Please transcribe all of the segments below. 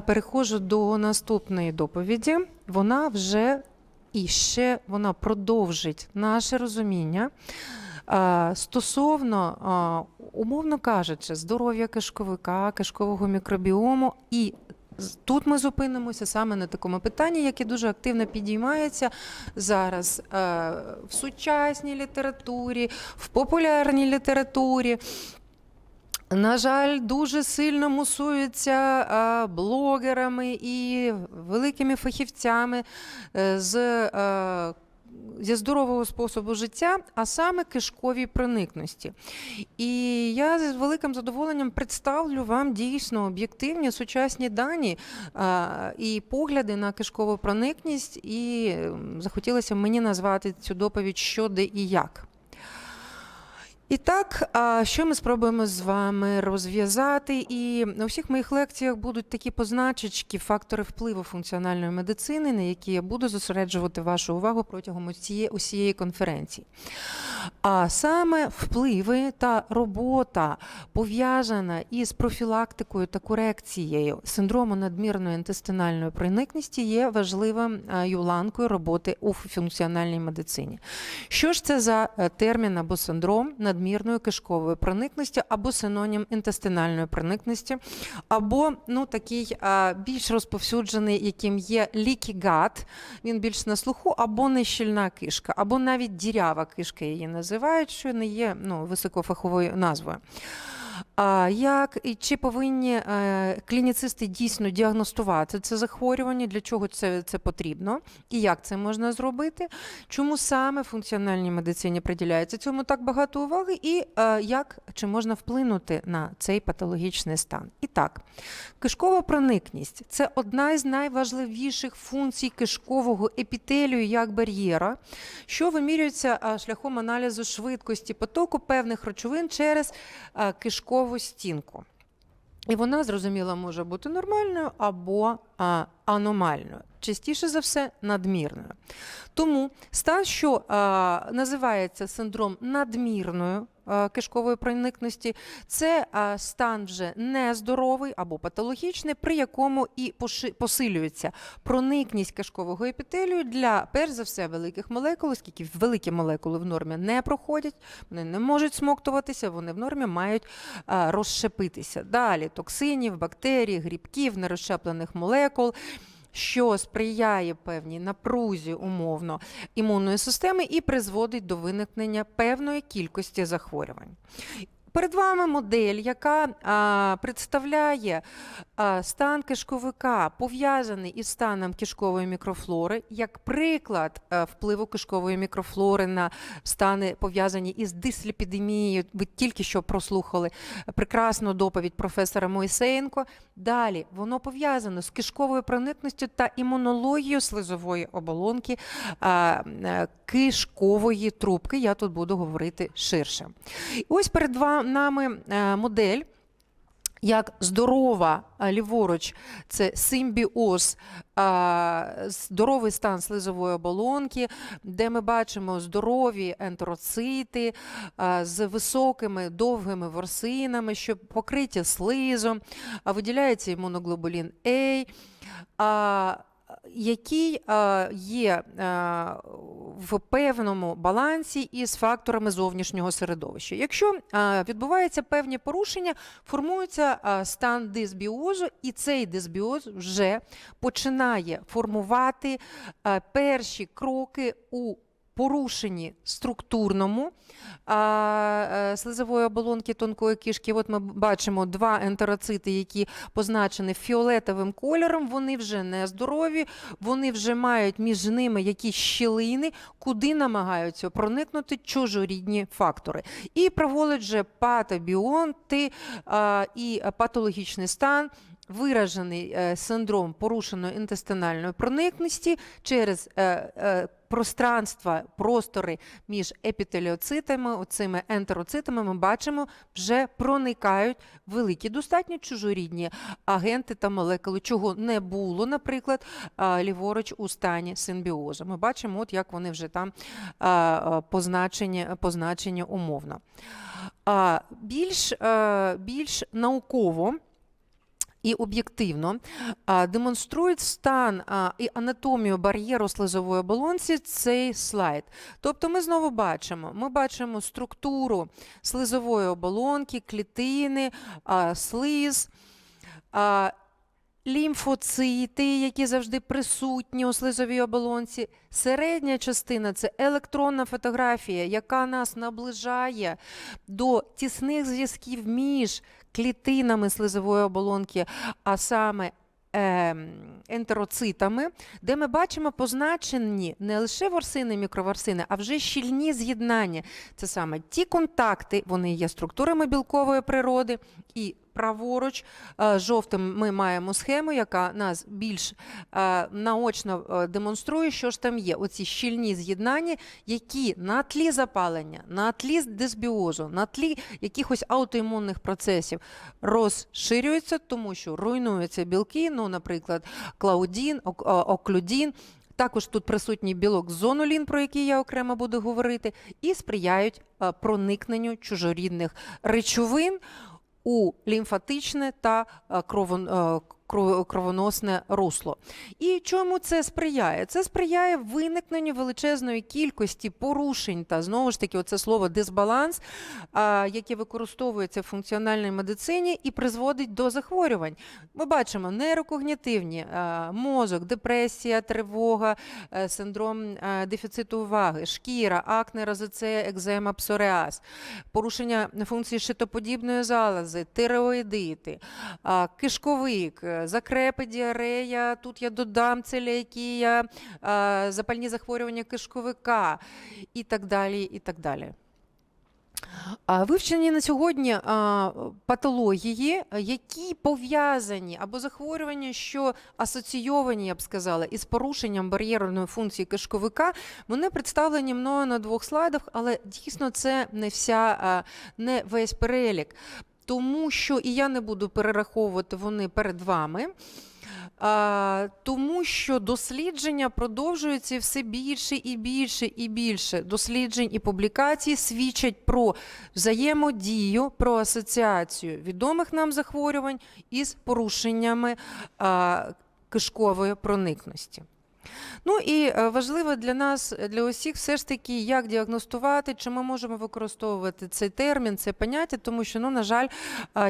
Переходжу до наступної доповіді. Вона вже і ще вона продовжить наше розуміння е, стосовно, е, умовно кажучи, здоров'я кишковика, кишкового мікробіому. І тут ми зупинимося саме на такому питанні, яке дуже активно підіймається зараз е, в сучасній літературі, в популярній літературі. На жаль, дуже сильно мусуються блогерами і великими фахівцями е, з, е, зі здорового способу життя, а саме кишковій проникності. І я з великим задоволенням представлю вам дійсно об'єктивні сучасні дані і погляди на кишкову проникність, і захотілося мені назвати цю доповідь що, де і як. І так, що ми спробуємо з вами розв'язати? І на всіх моїх лекціях будуть такі позначечки, фактори впливу функціональної медицини, на які я буду зосереджувати вашу увагу протягом усієї, конференції. А саме впливи та робота пов'язана із профілактикою та корекцією синдрому надмірної інтестинальної проникності є важливою ланкою роботи у функціональній медицині. Що ж це за е, термін або синдром надмірної кишкової проникності, або синонім інтестинальної проникності, або ну такий більш розповсюджений, яким є лікігат, він більш на слуху, або нещільна кишка, або навіть дірява кишка її називають, що не є ну, високофаховою назвою. А як і чи повинні е, клініцисти дійсно діагностувати це захворювання? Для чого це, це потрібно? І як це можна зробити? Чому саме функціональній медицині приділяється цьому так багато уваги? І е, як чи можна вплинути на цей патологічний стан? І так, кишкова проникність це одна із найважливіших функцій кишкового епітелію як бар'єра, що вимірюється шляхом аналізу швидкості потоку певних речовин через а, кишкову стінку. І вона, зрозуміло, може бути нормальною або а, аномальною. Частіше за все, надмірною. Тому стан, що а, називається синдром надмірної а, кишкової проникності, це стан вже нездоровий або патологічний, при якому і посилюється проникність кишкового епітелію для, перш за все, великих молекул, оскільки великі молекули в нормі не проходять, вони не можуть смоктуватися, вони в нормі мають а, розщепитися. Далі токсинів, бактерій, грибків, нерозщеплених молекул. Що сприяє певній напрузі умовно імунної системи і призводить до виникнення певної кількості захворювань. Перед вами модель, яка а, представляє стан кишковика, пов'язаний із станом кишкової мікрофлори, як приклад впливу кишкової мікрофлори на стани, пов'язані із дисліпідемією. Ви тільки що прослухали прекрасну доповідь професора Мойсеєнко. Далі воно пов'язано з кишковою проникністю та імунологією слизової оболонки е, кишкової трубки. Я тут буду говорити ширше. Ось перед нами е, модель. Як здорова ліворуч, це симбіоз, здоровий стан слизової оболонки, де ми бачимо здорові ентероцити з високими довгими ворсинами, що покриті слизом, виділяється імуноглобулін А. Який е, є е, в певному балансі із факторами зовнішнього середовища. Якщо е, відбуваються певні порушення, формується стан дисбіозу, і цей дисбіоз вже починає формувати перші кроки у порушенні структурному е, слизової оболонки тонкої кишки. От ми бачимо два ентероцити, які позначені фіолетовим кольором. Вони вже не здорові, вони вже мають між ними якісь щілини, куди намагаються проникнути чужорідні фактори. І проводять вже патобіонти і патологічний стан. Виражений е, синдром порушеної інтестинальної проникності через е, е, пространства, простори між епітеліоцитами, оцими ентероцитами, ми бачимо, вже проникають великі, достатньо чужорідні агенти та молекули, чого не було, наприклад, ліворуч у стані симбіозу. Ми бачимо, от як вони вже там позначені, позначені умовно. Більш, більш науково. І об'єктивно демонструють стан і анатомію бар'єру слизової оболонці цей слайд. Тобто ми знову бачимо, ми бачимо структуру слизової оболонки, клітини, слиз. Лімфоцити, які завжди присутні у слизовій оболонці. Середня частина це електронна фотографія, яка нас наближає до тісних зв'язків між клітинами слизової оболонки, а саме ем, ентероцитами, де ми бачимо позначені не лише ворсини, мікроворсини, а вже щільні з'єднання. Це саме ті контакти, вони є структурами білкової природи, і праворуч е, жовтим ми маємо схему, яка нас більш е, наочно е, демонструє, що ж там є. Оці щільні з'єднання, які на тлі запалення, на тлі дисбіозу, на тлі якихось аутоімунних процесів розширюються, тому що руйнуються білки, ну, наприклад, клаудін, оклюдін. Також тут присутній білок зонулін, про який я окремо буду говорити, і сприяють проникненню чужорідних речовин у лімфатичне та е, кровон- е, кровоносне русло. І чому це сприяє? Це сприяє виникненню величезної кількості порушень та знову ж таки, оце слово дисбаланс, яке використовується в функціональній медицині і призводить до захворювань. Ми бачимо нейрокогнітивні, мозок, депресія, тривога, е, синдром е, дефіциту уваги, шкіра, акне, розоцея, екзема, псоріаз, порушення функції щитоподібної залози, тиреоїдити, кишковик, е, закрепи, діарея. Тут я додам целіакія, запальні захворювання кишковика і так далі. І так далі. Вивчені на сьогодні патології, які пов'язані або захворювання, що асоційовані, я б сказала, із порушенням бар'єрної функції кишковика, вони представлені мною на двох слайдах, але дійсно це не вся не весь перелік. Тому що і я не буду перераховувати вони перед вами. А, тому що дослідження продовжуються все більше і більше і більше досліджень і публікацій свідчать про взаємодію, про асоціацію відомих нам захворювань із порушеннями а, кишкової проникності. Ну і е, важливо для нас, для усіх, все ж таки, як діагностувати, чи ми можемо використовувати цей термін, це поняття, тому що, ну, на жаль,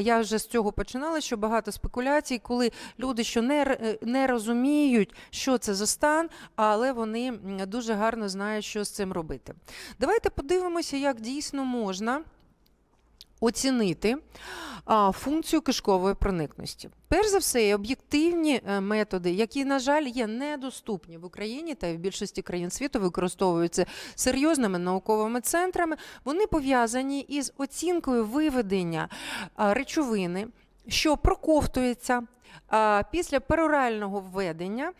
я вже з цього починала, що багато спекуляцій, коли люди, що не, е, не розуміють, що це за стан, але вони дуже гарно знають, що з цим робити. Давайте подивимося, як дійсно можна. Оцінити функцію кишкової проникності. Перш за все, об'єктивні е, методи, які, на жаль, є недоступні в Україні та в більшості країн світу використовуються серйозними науковими центрами. Вони пов'язані із оцінкою виведення речовини, що проковтується. Після перорального введення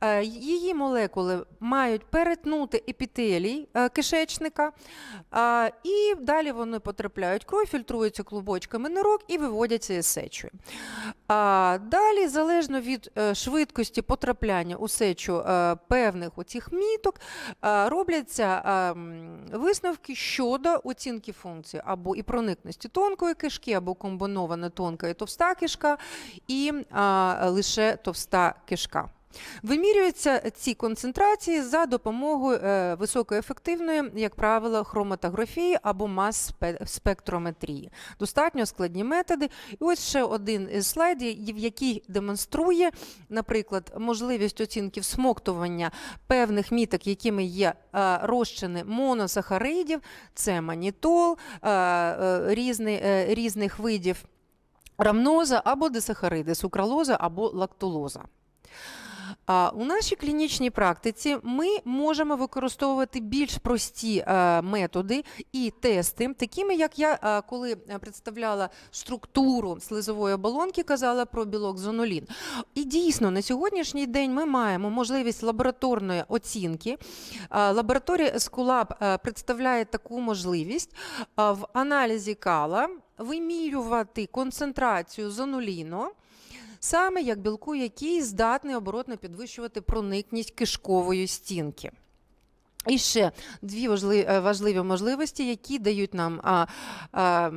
е, її молекули мають перетнути епітелій е, кишечника, і далі вони потрапляють кров, фільтруються клубочками нирок і виводяться із сечі. Далі, залежно від е, швидкості потрапляння у сечу певних оцих міток, робляться висновки щодо оцінки функції або і проникності тонкої кишки, або комбінована тонка і товста кишка, і а, лише товста кишка. Вимірюються ці концентрації за допомогою е, високоефективної, як правило, хроматографії або мас-спектрометрії. Достатньо складні методи. І ось ще один із слайдів, який демонструє, наприклад, можливість оцінки всмоктування певних міток, якими є розчини моносахаридів, це манітол, е, е, різних видів рамноза або дисахариди, сукралоза або лактулоза. А у нашій клінічній практиці ми можемо використовувати більш прості е, методи і тести, такими як я, е, коли представляла структуру слизової оболонки, казала про білок зонулін. І дійсно на сьогоднішній день ми маємо можливість лабораторної оцінки. Е, Лабораторія е, представляє таку можливість в аналізі кала вимірювати концентрацію зонуліно, саме як білку, який здатний оборотно підвищувати проникність кишкової стінки. І ще дві важливі, важливі можливості, які дають нам а, а,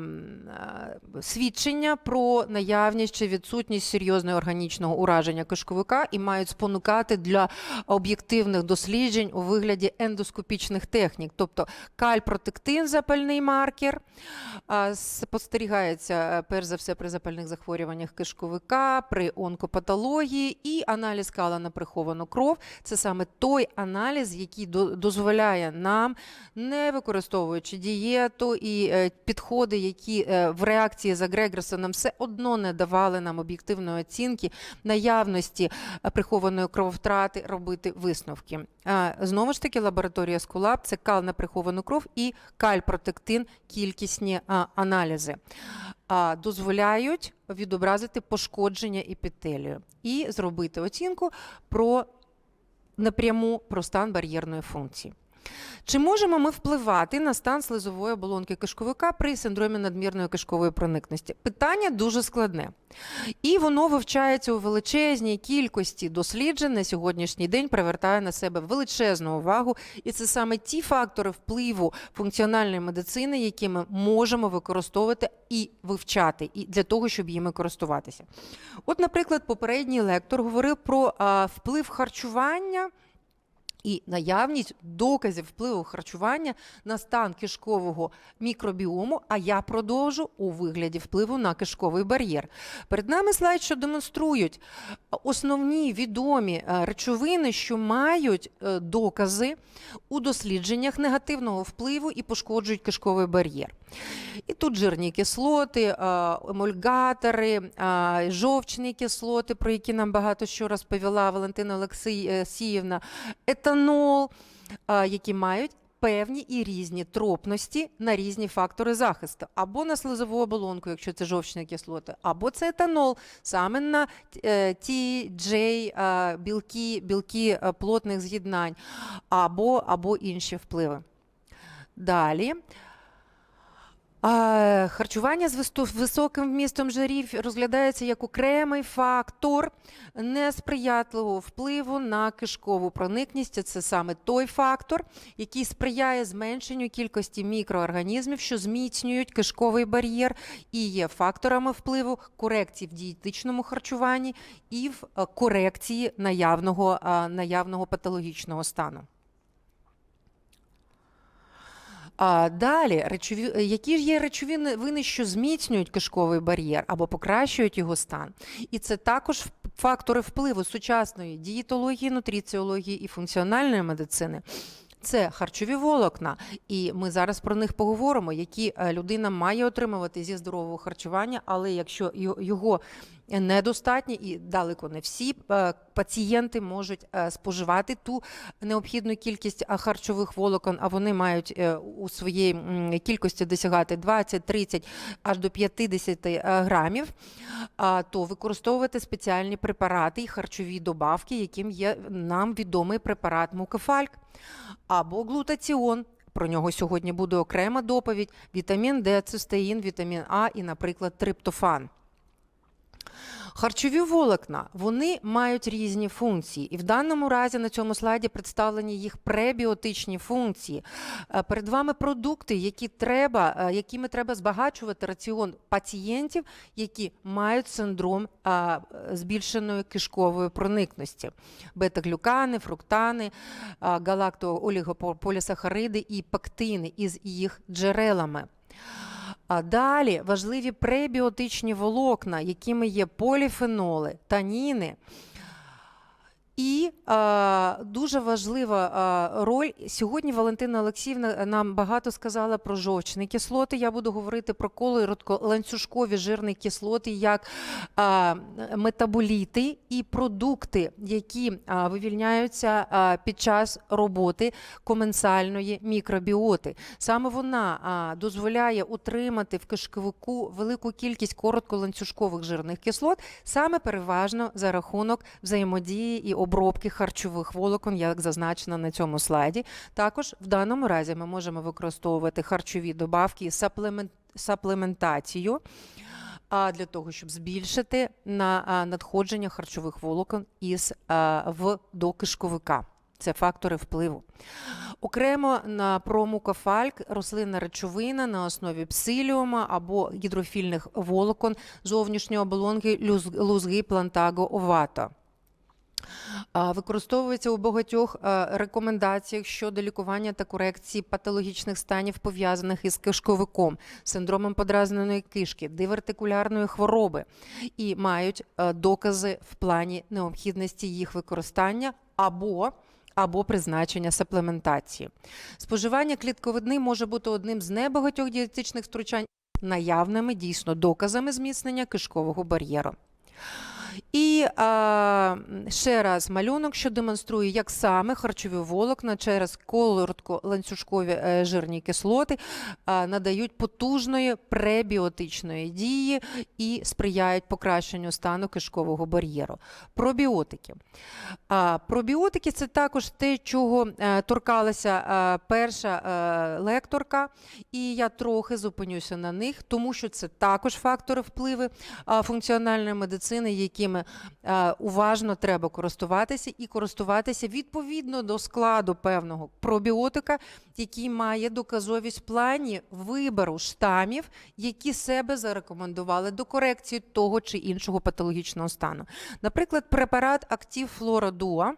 свідчення про наявність чи відсутність серйозного органічного ураження кишковика і мають спонукати для об'єктивних досліджень у вигляді ендоскопічних технік. Тобто кальпротектин, запальний маркер, а, спостерігається е, перш за все при запальних захворюваннях кишковика, при онкопатології і аналіз кала на приховану кров. Це саме той аналіз, який до- дозволяє нам, не використовуючи дієту і е, підходи, які е, в реакції за Грегерсоном все одно не давали нам об'єктивної оцінки наявності е, прихованої крововтрати, робити висновки. Знову ж таки, лабораторія Скулаб це кал на приховану кров і кальпротектин, кількісні аналізи. Дозволяють відобразити пошкодження епітелію і зробити оцінку про напряму про стан бар'єрної функції. Чи можемо ми впливати на стан слизової оболонки кишковика при синдромі надмірної кишкової проникності? Питання дуже складне. І воно вивчається у величезній кількості досліджень на сьогоднішній день, привертає на себе величезну увагу. І це саме ті фактори впливу функціональної медицини, які ми можемо використовувати і вивчати, і для того, щоб їми користуватися. От, наприклад, попередній лектор говорив про вплив харчування. І наявність доказів впливу харчування на стан кишкового мікробіому, а я продовжу у вигляді впливу на кишковий бар'єр. Перед нами слайд, що демонструють основні відомі е, речовини, що мають е, докази у дослідженнях негативного впливу і пошкоджують кишковий бар'єр. І тут жирні кислоти, е, емульгатори, жовчні кислоти, про які нам багато що розповіла Валентина Олексіївна, етанол, е, які мають певні і різні тропності на різні фактори захисту, або на слизову оболонку, якщо це жовчні кислоти, або це етанол, саме на е, ті джей, білки, білки е, плотних з'єднань, або, або інші впливи. Далі. А, Харчування з високим вмістом жирів розглядається як окремий фактор несприятливого впливу на кишкову проникність. Це саме той фактор, який сприяє зменшенню кількості мікроорганізмів, що зміцнюють кишковий бар'єр, і є факторами впливу корекції в дієтичному харчуванні і в е, корекції наявного, наявного патологічного стану. А далі, речові, які ж є речовини, вини, що зміцнюють кишковий бар'єр або покращують його стан. І це також фактори впливу сучасної дієтології, нутриціології і функціональної медицини. Це харчові волокна, і ми зараз про них поговоримо, які е, людина має отримувати зі здорового харчування, але якщо йо- його недостатньо і далеко не всі е, пацієнти можуть е, споживати ту необхідну кількість харчових волокон, а вони мають е, у своїй кількості досягати 20, 30 аж до 50 е, грамів, то використовувати спеціальні препарати і харчові добавки, яким є нам відомий препарат мукефальк або глутаціон. Про нього сьогодні буде окрема доповідь: вітамін Д, цистеїн, вітамін А і, наприклад, триптофан. Харчові волокна вони мають різні функції, і в даному разі на цьому слайді представлені їх пребіотичні функції. Е, Перед вами продукти, які треба, е, якими треба збагачувати раціон пацієнтів, які мають синдром збільшеної кишкової проникності: бета-глюкани, фруктани, галактоолігополісахариди і пектини із їх джерелами. А далі важливі пребіотичні волокна, якими є поліфеноли, таніни. І е, дуже важлива е, роль. Сьогодні Валентина Олексіївна нам багато сказала про жовчні кислоти. Я буду говорити про ланцюжкові жирні кислоти, як е, метаболіти і продукти, які е, вивільняються е, під час роботи коменсальної мікробіоти. Саме вона е, дозволяє утримати в кишковику велику кількість коротколанцюжкових жирних кислот, саме переважно за рахунок взаємодії і обробки харчових волокон, як зазначено на цьому слайді. Також в даному разі ми можемо використовувати харчові добавки саплементацію. Для того, щоб збільшити на надходження харчових волокон із в до кишковика. Це фактори впливу. Окремо на промукофальк рослинна речовина на основі псиліума або гідрофільних волокон зовнішньої оболонки лузги плантаго овато. Використовується у багатьох е, рекомендаціях щодо лікування та корекції патологічних станів, пов'язаних із кишковиком, синдромом подразненої кишки, дивертикулярної хвороби і мають е, докази в плані необхідності їх використання або або призначення саплементації. Споживання клітковидни може бути одним з небагатьох дієтичних втручань наявними дійсно доказами зміцнення кишкового бар'єру. І а, ще раз малюнок, що демонструє, як саме харчові волокна через коротко-ланцюжкові е, жирні кислоти а, надають потужної пребіотичної дії і сприяють покращенню стану кишкового бар'єру. Пробіотики. А, пробіотики це також те, чого е, торкалася е, перша е, лекторка, і я трохи зупинюся на них, тому що це також фактори впливи а, функціональної медицини, якими а, уважно треба користуватися, і користуватися відповідно до складу певного пробіотика, який має доказовість в плані вибору штамів, які себе зарекомендували до корекції того чи іншого патологічного стану. Наприклад, препарат Актів Флора Дуа.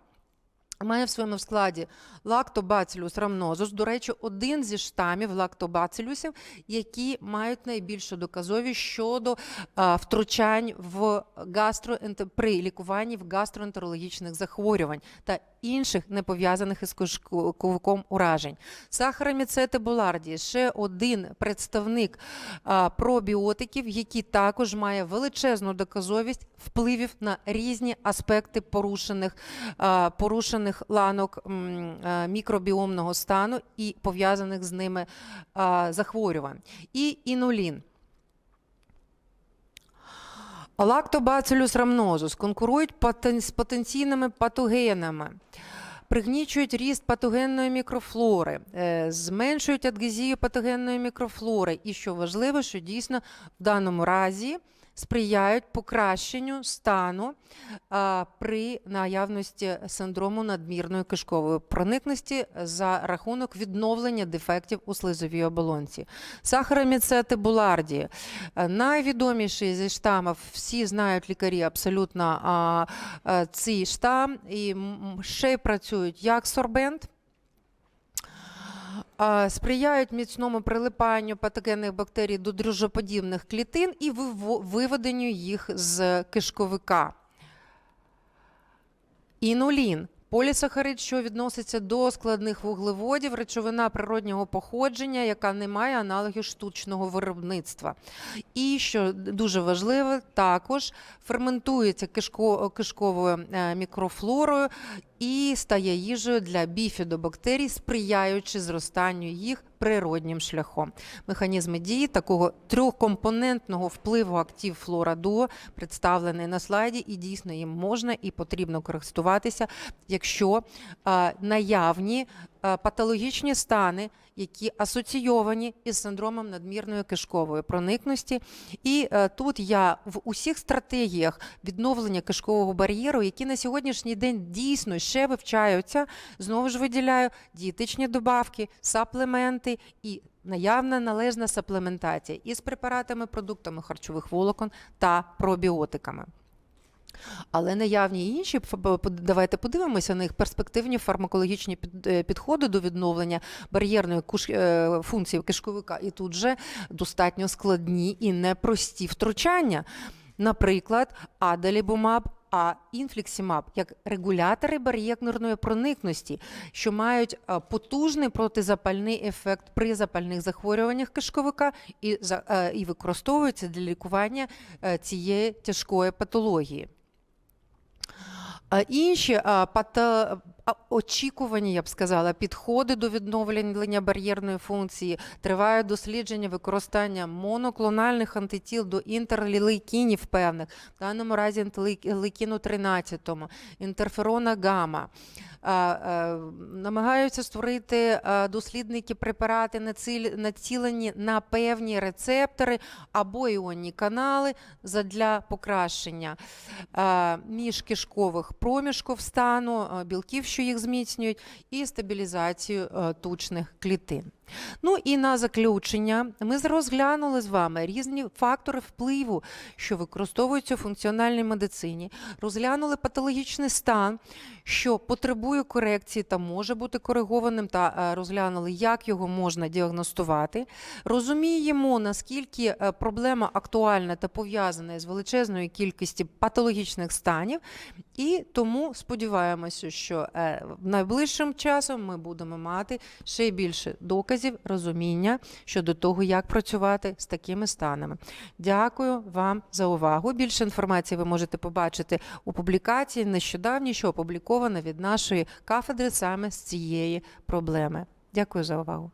Має в своєму складі лактобацилюс рамнозус, до речі, один зі штамів лактобацилюсів, які мають найбільшу доказовість щодо а, втручань в гастроенте... при лікуванні в гастроентерологічних захворювань та інших не пов'язаних із кишковиком уражень. Сахароміцети булардії ще один представник а, пробіотиків, який також має величезну доказовість впливів на різні аспекти порушених, а, порушених ланок мікробіомного стану і пов'язаних з ними захворювань. І інулін. Лактобацилюс рамнозус конкурують з потенційними патогенами. Пригнічують ріст патогенної мікрофлори, е, зменшують адгезію патогенної мікрофлори, і що важливо, що дійсно в даному разі сприяють покращенню стану при наявності синдрому надмірної кишкової проникності за рахунок відновлення дефектів у слизовій оболонці. Сахароміцети булардії найвідоміший зі штамів, всі знають лікарі абсолютно цей штам, і ще працюють як сорбент. Сприяють міцному прилипанню патогенних бактерій до дрожжоподібних клітин і виведенню їх з кишковика. Інулін. Полісахарид, що відноситься до складних вуглеводів, речовина природнього походження, яка не має аналогів штучного виробництва. І що дуже важливо, також ферментується кишко, кишковою е, мікрофлорою і стає їжею для біфідобактерій, сприяючи зростанню їх природнім шляхом. Механізми дії такого трьохкомпонентного впливу актів флора дуо представлений на слайді, і дійсно їм можна і потрібно користуватися, якщо наявні патологічні стани, які асоційовані із синдромом надмірної кишкової проникності. І е, тут я в усіх стратегіях відновлення кишкового бар'єру, які на сьогоднішній день дійсно ще вивчаються, знову ж виділяю дієтичні добавки, саплементи і наявна належна саплементація із препаратами, продуктами харчових волокон та пробіотиками. Але наявні інші давайте подивимося на їх перспективні фармакологічні е, підходи до відновлення бар'єрної е, функції кишковика. І тут же достатньо складні і непрості втручання. Наприклад, адалібумаб, а інфліксімаб як регулятори бар'єрної проникності, що мають е, потужний протизапальний ефект при запальних захворюваннях кишковика і, і використовуються для лікування цієї тяжкої патології. Інші а, очікувані, я б сказала, підходи до відновлення бар'єрної функції тривають дослідження використання моноклональних антитіл до інтерлейкінів певних, в даному разі інтерлейкіну 13, інтерферона гамма. А, а, Намагаються створити дослідники препарати, націлені на певні рецептори або іонні канали задля покращення а, міжкишкових проміжків стану, білків, що їх зміцнюють, і стабілізацію е, тучних клітин. Ну і на заключення ми розглянули з вами різні фактори впливу, що використовуються у функціональній медицині, розглянули патологічний стан, що потребує корекції та може бути коригованим, та е, розглянули, як його можна діагностувати. Розуміємо, наскільки е, проблема актуальна та пов'язана з величезною кількістю патологічних станів, і тому сподіваємося, що е, найближчим часом ми будемо мати ще більше доказів, розуміння щодо того, як працювати з такими станами. Дякую вам за увагу. Більше інформації ви можете побачити у публікації нещодавній, що опублікована від нашої кафедри саме з цієї проблеми. Дякую за увагу.